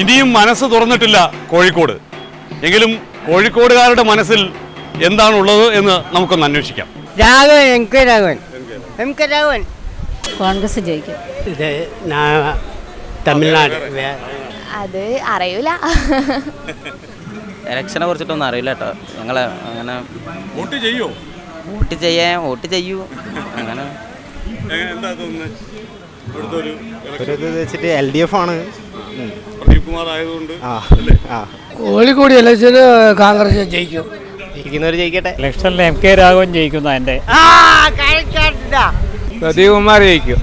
ഇനിയും മനസ്സ് തുറന്നിട്ടില്ല കോഴിക്കോട്. എങ്കിലും കോഴിക്കോടുകാരുടെ മനസ്സിൽ എന്താണുള്ളത് എന്ന് നമുക്കൊന്ന് അന്വേഷിക്കാം. Raghavan M K Raghavan. M K Raghavan. Congress ജയിക്കും. ഇത് തമിഴ്നാട്. അത് അറിയൂല. ഇലക്ഷനെ കുറിച്ചിട്ടൊന്നും അറിയില്ല കേട്ടോ. ഞങ്ങൾ അങ്ങനെ വോട്ട് ചെയ്യോ? വോട്ട് ചെയ്യാൻ വോട്ട് ചെയ്യൂ. അങ്ങനെ. വെച്ചിട്ട് എൽ ഡി എഫ് ആണ്. പ്രദീപ് കുമാർ ആയതുകൊണ്ട് കോഴിക്കോട് ഇലക്ഷന് കോൺഗ്രസ് ജയിക്കും. ജയിക്കുന്നവർ ജയിക്കട്ടെ. ഇലക്ഷനിൽ എം കെ രാഘവൻ ജയിക്കുന്ന എന്റെ. പ്രദീപ് കുമാർ ജയിക്കും.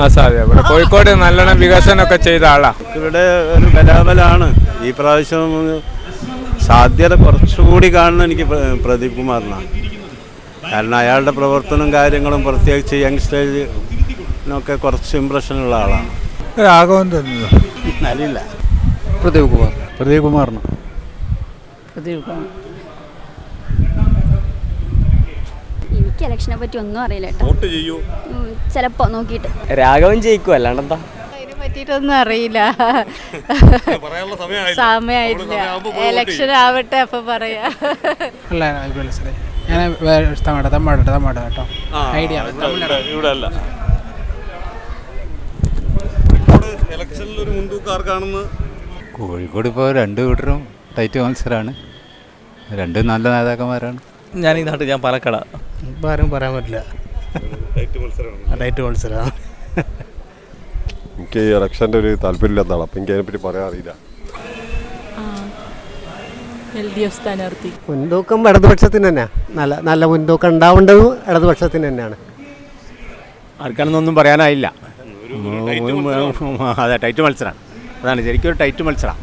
ആ സാധ്യത. ഇവിടെ കോഴിക്കോട് നല്ലോണം വികസനമൊക്കെ ചെയ്ത ആളാ. ഇവിടെ ഒരു ബലാബലാണ്. ഈ പ്രാവശ്യം സാധ്യത കുറച്ചുകൂടി കാണുന്ന എനിക്ക് പ്ര- പ്രദീപ് കുമാറിനാണ് കാരണം അയാളുടെ പ്രവർത്തനവും കാര്യങ്ങളും പ്രത്യേകിച്ച് യങ്സ്റ്റേജിനൊക്കെ കുറച്ച് ഇമ്പ്രഷനുള്ള ആളാണ്. രാഘവൻ തന്നെ അറിയില്ല പ്രദീപ് കുമാർ. പ്രദീപ് കുമാറിന്. എനിക്ക് ഇലക്ഷനെ പറ്റി ഒന്നും അറിയില്ല കേട്ടോ. വോട്ട് ചെയ്യൂ. ചിലപ്പോ നോക്കിയിട്ട്. രാഘവൻ ജയിക്കും അല്ലാണ്ടെന്താ? അതിനെ പറ്റിയിട്ടൊന്നും അറിയില്ല. പറയാനുള്ള സമയമായില്ല. സമയമായിട്ടില്ല. എലക്ഷൻ ആവട്ടെ അപ്പൊ പറയാ. അല്ല ഞാൻ തമിഴ് തമിഴ് കേട്ടോ. ഐഡിയ ഇവിടെ അല്ല കോഴിക്കോട് ഒരു മുൻതൂക്കാർക്കാണെന്ന് കോഴിക്കോട് ഇപ്പോൾ രണ്ട് വീട്ടിലും ടൈറ്റ് മത്സരമാണ് രണ്ട് നല്ല നേതാക്കന്മാരാണ്. ഞാൻ ഈ നാട്ടിൽ ഞാൻ പാലക്കാട. ഇപ്പം ആരും പറയാൻ പറ്റില്ല. ടൈറ്റ് മത്സരമാണ് ഡയറ്റ് മത്സരം എനിക്ക് ഈ ഇലക്ഷന്റെ ഒരു താല്പര്യമില്ലാത്തതാണ് അപ്പം എനിക്ക് അതിനെപ്പറ്റി പറയാൻ അറിയില്ല. എൽ ഡി എഫ് സ്ഥാനാർത്ഥി. മുൻതൂക്കം ഇടതുപക്ഷത്തിന് തന്നെയാണ് നല്ല നല്ല മുൻതൂക്കം ഉണ്ടാവേണ്ടതും ഇടതുപക്ഷത്തിന് തന്നെയാണ്. ആർക്കാണെന്നൊന്നും പറയാനായില്ല. അതെ ടൈറ്റ് മത്സരമാണ് അതാണ് ശരിക്കും ഒരു ടൈറ്റ് മത്സരം.